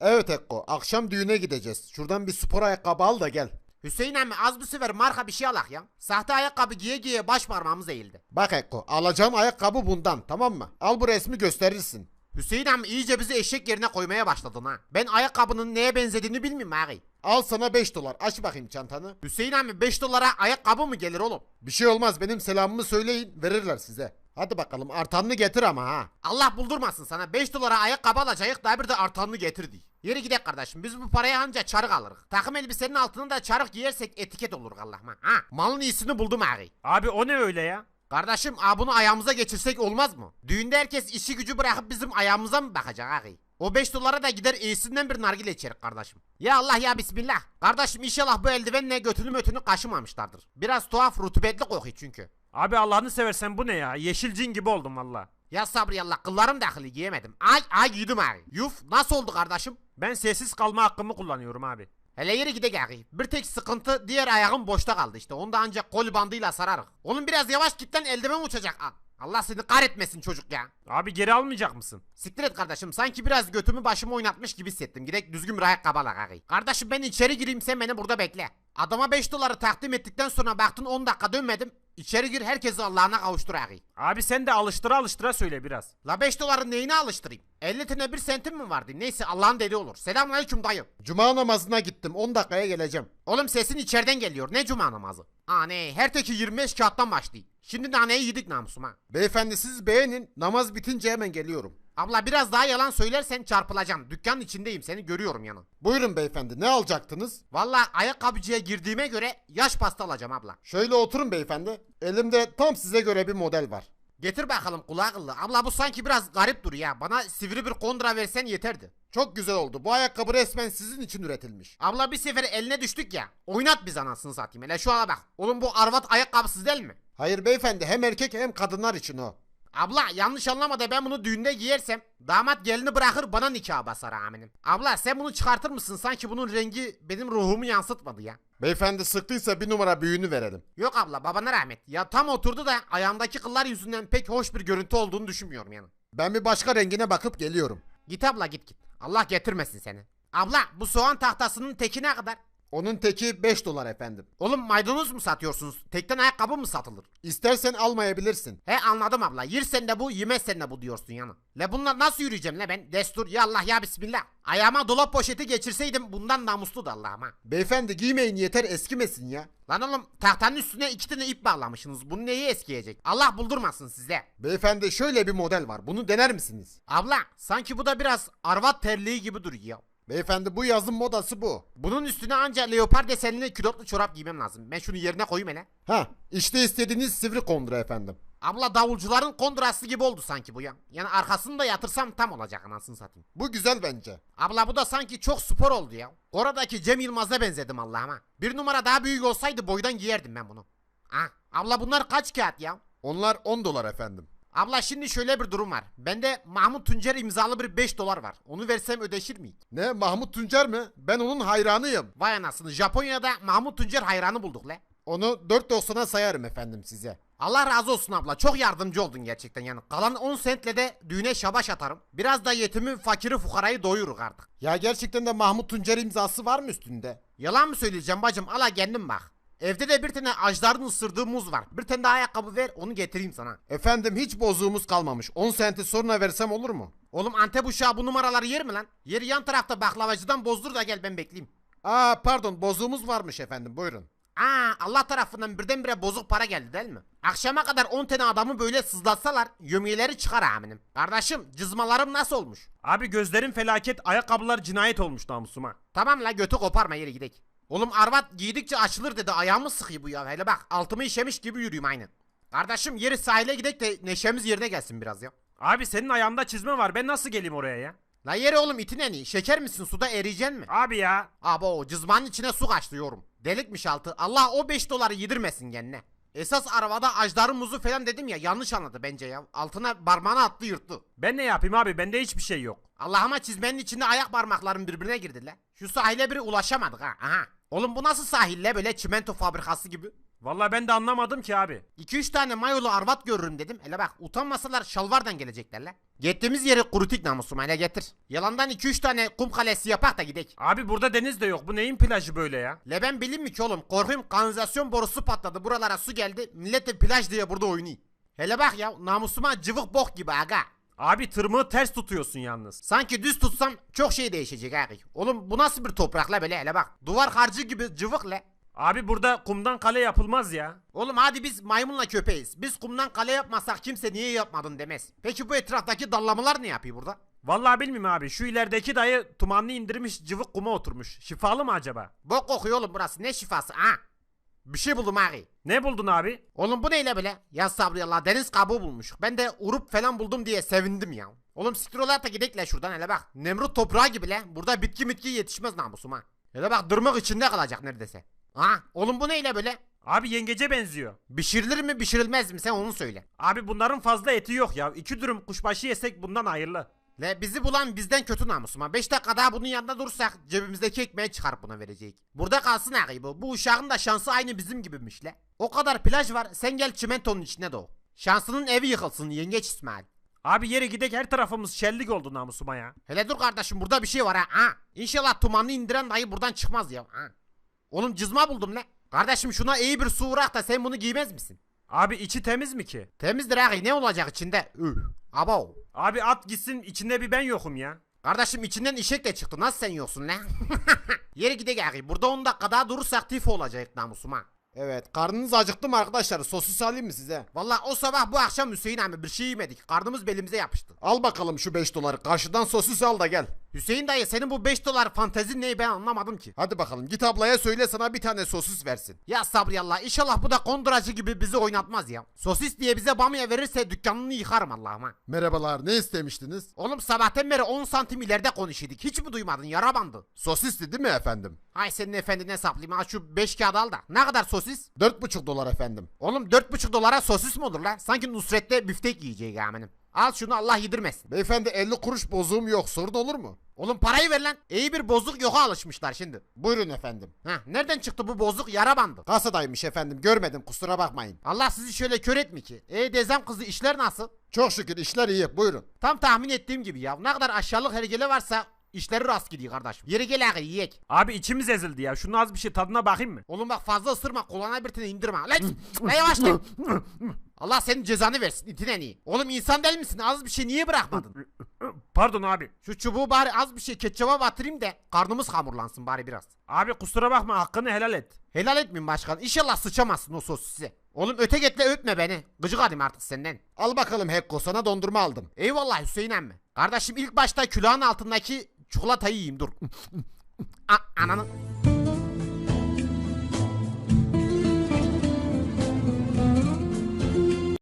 Evet Ekko akşam düğüne gideceğiz. Şuradan bir spor ayakkabı al da gel. Hüseyin emmi az bir sefer marka bir şey alak ya. Sahte ayakkabı giye giye baş parmağımız eğildi. Bak Ekko alacağım ayakkabı bundan tamam mı? Al bu resmi gösterirsin. Hüseyin emmi iyice bizi eşek yerine koymaya başladın ha. Ben ayakkabının neye benzediğini bilmiyorum ağabey. Al sana 5 dolar aç bakayım çantanı. Hüseyin emmi 5 dolara ayakkabı mı gelir oğlum? Bir şey olmaz benim selamımı söyleyin verirler size. Hadi bakalım artanını getir ama ha. Allah buldurmasın sana 5 dolara ayakkabı alacağız daha bir de artanını getirdi. Yeri gidek kardeşim biz bu paraya anca çarık alırız. Takım elbisenin altına da çarık giyersek etiket olur Allah'ıma. Ha malın iyisini buldum ağabey. Abi o ne öyle ya? Kardeşim a bunu ayağımıza geçirsek olmaz mı? Düğünde herkes işi gücü bırakıp bizim ayağımıza mı bakacak ağabey? O 5 dolara da gider iyisinden bir nargile içerik kardeşim. Ya Allah ya Bismillah. Kardeşim inşallah bu eldivenle götünü mötünü kaşımamışlardır. Biraz tuhaf rutubetli kokuyor çünkü. Abi Allah'ını seversen bu ne ya? Yeşil cin gibi oldum valla. Ya sabri Allah kıllarım dahili giyemedim. Ay ay giydim abi. Yuf nasıl oldu kardeşim? Ben sessiz kalma hakkımı kullanıyorum abi. Hele yeri gidek abi. Bir tek sıkıntı diğer ayağım boşta kaldı işte. Onu da ancak kol bandıyla sararız. Oğlum biraz yavaş git lan eldiven uçacak. Allah seni kahretmesin çocuk ya. Abi geri almayacak mısın? Siktir et kardeşim. Sanki biraz götümü başımı oynatmış gibi hissettim. Gidek düzgün bir ayakkabı alak ağabey. Kardeşim ben içeri gireyim sen beni burada bekle. Adama 5 doları takdim ettikten sonra baktın 10 dakika dönmedim. İçeri gir herkesi Allah'ına kavuştur ağabey. Abi sen de alıştıra alıştıra söyle biraz. La 5 doların neyine alıştırayım? 50 tane bir sentim mi vardı? Neyse Allah'ın dediği olur. Selamünaleyküm dayı. Cuma namazına gittim 10 dakikaya geleceğim. Oğlum sesin içeriden geliyor. Ne cuma namazı? Aa ne? Her teki 25 kağıttan başlayayım. Şimdi naneyi yedik namusum ha. Beyefendi siz beğenin namaz bitince hemen geliyorum. Abla biraz daha yalan söylersen çarpılacaksın. Dükkanın içindeyim seni görüyorum yanı. Buyurun beyefendi ne alacaktınız? Valla ayakkabıcıya girdiğime göre yaş pasta alacağım abla. Şöyle oturun beyefendi. Elimde tam size göre bir model var. Getir bakalım kulağı kıllı. Abla bu sanki biraz garip duruyor ya. Bana sivri bir kondra versen yeterdi. Çok güzel oldu. Bu ayakkabı resmen sizin için üretilmiş. Abla bir sefer eline düştük ya. Oynat biz anasını satayım. Hele şu ala bak. Oğlum bu arvat ayakkabısız değil mi? Hayır beyefendi hem erkek hem kadınlar için o. Abla yanlış anlama da ben bunu düğünde giyersem damat gelini bırakır bana nikah basar aminim. Abla sen bunu çıkartır mısın? Sanki bunun rengi benim ruhumu yansıtmadı ya. Beyefendi sıktıysa bir numara büyüğünü verelim. Yok abla babana rahmet. Ya tam oturdu da ayağımdaki kıllar yüzünden pek hoş bir görüntü olduğunu düşünmüyorum yani. Ben bir başka rengine bakıp geliyorum. Git abla git git. Allah getirmesin seni. Abla bu soğan tahtasının teki ne kadar? Onun teki 5 dolar efendim. Oğlum maydanoz mu satıyorsunuz? Tekten ayakkabı mı satılır? İstersen almayabilirsin. He anladım abla. Yersen de bu, yemezsen de bu diyorsun yani. Le bunlar nasıl yürüyeceğim le ben? Destur ya Allah ya Bismillah. Ayağıma dolap poşeti geçirseydim bundan namuslu da Allah'ıma. Beyefendi giymeyin yeter eskimesin ya. Lan oğlum tahtanın üstüne iki tane ip bağlamışsınız. Bunu neyi eskiyecek? Allah buldurmasın size. Beyefendi şöyle bir model var. Bunu dener misiniz? Abla sanki bu da biraz arvat terliği gibi duruyor. Beyefendi bu yazın modası bu. Bunun üstüne ancak leopar desenli külotlu çorap giymem lazım. Ben şunu yerine koyayım hele. Ha işte istediğiniz sivri kondura efendim. Abla davulcuların kondrası gibi oldu sanki bu ya. Yani arkasını da yatırsam tam olacak anasını satayım. Bu güzel bence. Abla bu da sanki çok spor oldu ya. Oradaki Cem Yılmaz'a benzedim Allah'ıma. Bir numara daha büyük olsaydı boydan giyerdim ben bunu. Ha, abla bunlar kaç kağıt ya? Onlar 10 dolar efendim. Abla şimdi şöyle bir durum var. Bende Mahmut Tuncer imzalı bir 5 dolar var. Onu versem ödeşir miyik? Ne Mahmut Tuncer mi? Ben onun hayranıyım. Vay anasını Japonya'da Mahmut Tuncer hayranı bulduk le. Onu 4.90'a sayarım efendim size. Allah razı olsun abla çok yardımcı oldun gerçekten yani. Kalan 10 sentle de düğüne şabaş atarım. Biraz da yetimi fakiri fukarayı doyuruk artık. Ya gerçekten de Mahmut Tuncer imzası var mı üstünde? Yalan mı söyleyeceğim bacım ala kendin bak. Evde de bir tane ajdarın ısırdığı muz var. Bir tane daha ayakkabı ver onu getireyim sana. Efendim hiç bozuğumuz kalmamış. 10 senti sonra versem olur mu? Oğlum Antep uşağı bu numaraları yer mi lan? Yeri yan tarafta baklavacıdan bozdur da gel ben bekleyeyim. Aa pardon bozuğumuz varmış efendim buyurun. Aa Allah tarafından birdenbire bozuk para geldi değil mi? Akşama kadar 10 tane adamı böyle sızlatsalar yömiyeleri çıkar aminim. Kardeşim cızmalarım nasıl olmuş? Abi gözlerin felaket ayakkabılar cinayet olmuş namusuma. Tamam la götü koparma yere gidek. Oğlum Arvat giydikçe açılır dedi ayağımı sıkıyor bu ya. Hele bak altımı işemiş gibi yürüyüm aynı. Kardeşim yeri sahile gidek de neşemiz yerine gelsin biraz ya. Abi senin ayağında çizme var ben nasıl geleyim oraya ya? La yeri oğlum itin eni. Şeker misin suda eriyeceksin mi? Abi ya. Abo cızmanın içine su kaçtı yorum. Delikmiş altı. Allah o 5 doları yedirmesin kendine. Esas arabada ajdarın muzu falan dedim ya yanlış anladı bence ya. Altına parmağını attı yırttı. Ben ne yapayım abi bende hiçbir şey yok. Allah'ıma çizmenin içinde ayak parmaklarım birbirine girdi la. Şu sahile biri ulaşamadık ha. Aha. Oğlum bu nasıl sahil la böyle çimento fabrikası gibi? Vallahi ben de anlamadım ki abi. 2-3 tane mayolu arvat görürüm dedim. Hele bak utanmasalar şalvardan gelecekler la. Gittiğimiz yeri kurutik namusum hele getir. Yalandan 2-3 tane kum kalesi yapak da gidek. Abi burada deniz de yok. Bu neyin plajı böyle ya? Le ben bileyim mi ki oğlum korkuyum kanalizasyon borusu patladı buralara su geldi millet de plaj diye burada oynuyor. Hele bak ya namusuma cıvık bok gibi aga. Abi tırmığı ters tutuyorsun yalnız. Sanki düz tutsam çok şey değişecek abi. Oğlum bu nasıl bir toprak la böyle hele bak. Duvar harcı gibi cıvık le. Abi burada kumdan kale yapılmaz ya. Oğlum hadi biz maymunla köpeğiz. Biz kumdan kale yapmasak kimse niye yapmadın demez. Peki bu etraftaki dallamalar ne yapıyor burada? Vallahi bilmiyorum abi. Şu ilerideki dayı tumanını indirmiş cıvık kuma oturmuş. Şifalı mı acaba? Bok kokuyor oğlum burası ne şifası ha? Bir şey buldum abi. Ne buldun abi? Oğlum bu neyle böyle? Ya sabri Allah deniz kabuğu bulmuş. Ben de urup falan buldum diye sevindim ya. Oğlum siktir gidek la şuradan hele bak. Nemrut toprağı gibi le. Burada bitki mitki yetişmez namusum ha. Hele bak dırmak içinde kalacak neredeyse. Ha oğlum bu neyle böyle? Abi yengece benziyor. Pişirilir mi pişirilmez mi sen onu söyle. Abi bunların fazla eti yok ya. İki dürüm kuşbaşı yesek bundan hayırlı. Le bizi bulan bizden kötü namusum ha. 5 dakika daha bunun yanında durursak cebimizdeki ekmeği çıkarıp buna verecek. Burada kalsın ağabey bu. Bu uşağın da şansı aynı bizim gibiymiş le. O kadar plaj var sen gel çimentonun içine doğ. Şansının evi yıkılsın yengeç İsmail. Abi yere gidek her tarafımız şellik oldu namusuma ya. Hele dur kardeşim burada bir şey var ha. ha. İnşallah tumanını indiren dayı buradan çıkmaz ya. Ha. Oğlum cızma buldum le. Kardeşim şuna iyi bir su uğrak da sen bunu giymez misin? Abi içi temiz mi ki? Temizdir ağabey ne olacak içinde? Üh. Abo. Abi at gitsin içinde bir ben yokum ya. Kardeşim içinden işek de çıktı. Nasıl sen yoksun lan? Yere gidek ağabey. Burada 10 dakika daha durursak tifo olacak namusum ha. Evet karnınız acıktı mı arkadaşlar? Sosis alayım mı size? Valla o sabah bu akşam Hüseyin abi bir şey yemedik. Karnımız belimize yapıştı. Al bakalım şu 5 doları. Karşıdan sosis al da gel. Hüseyin dayı senin bu 5 dolar fantezin neyi ben anlamadım ki. Hadi bakalım git ablaya söyle sana bir tane sosis versin. Ya sabri Allah inşallah bu da konduracı gibi bizi oynatmaz ya. Sosis diye bize bamya verirse dükkanını yıkarım Allah'ım ha. Merhabalar ne istemiştiniz? Oğlum sabahtan beri 10 santim ileride konuşuyorduk. Hiç mi duymadın yara bandı? Sosisti değil mi efendim? Hay senin efendine saplayayım ha şu 5 kağıt al da. Ne kadar sosis? 4,5 dolar efendim. Oğlum 4,5 dolara sosis mi olur lan? Sanki Nusret'te büftek yiyecek amenim. Al şunu Allah yedirmesin. Beyefendi 50 kuruş bozuğum yok sorun olur mu? Oğlum parayı ver lan. İyi bir bozuk yoka alışmışlar şimdi. Buyurun efendim. Heh, nereden çıktı bu bozuk yara bandı? Kasadaymış efendim görmedim kusura bakmayın. Allah sizi şöyle kör etmi ki. E dezem kızı işler nasıl? Çok şükür işler iyi buyurun. Tam tahmin ettiğim gibi ya. Ne kadar aşağılık hergele varsa işleri rast gidiyor kardeşim. Yeri gel ağır yiyek. Abi içimiz ezildi ya. Şunu az bir şey tadına bakayım mı? Oğlum bak fazla ısırma kulağına bir tane indirme. Lan, lan yavaş lan. Allah senin cezanı versin itinen iyi. Oğlum insan değil misin? Az bir şey niye bırakmadın? Pardon abi. Şu çubuğu bari az bir şey ketçaba batırayım da karnımız hamurlansın bari biraz. Abi kusura bakma hakkını helal et. Helal etmeyin başkan. İnşallah sıçamazsın o sosisi. Oğlum öte getle öpme beni. Gıcık adım artık senden. Al bakalım Hekko sana dondurma aldım. Eyvallah Hüseyin emmi. Kardeşim ilk başta külahın altındaki Çikolatayı yiyeyim dur. A ananı...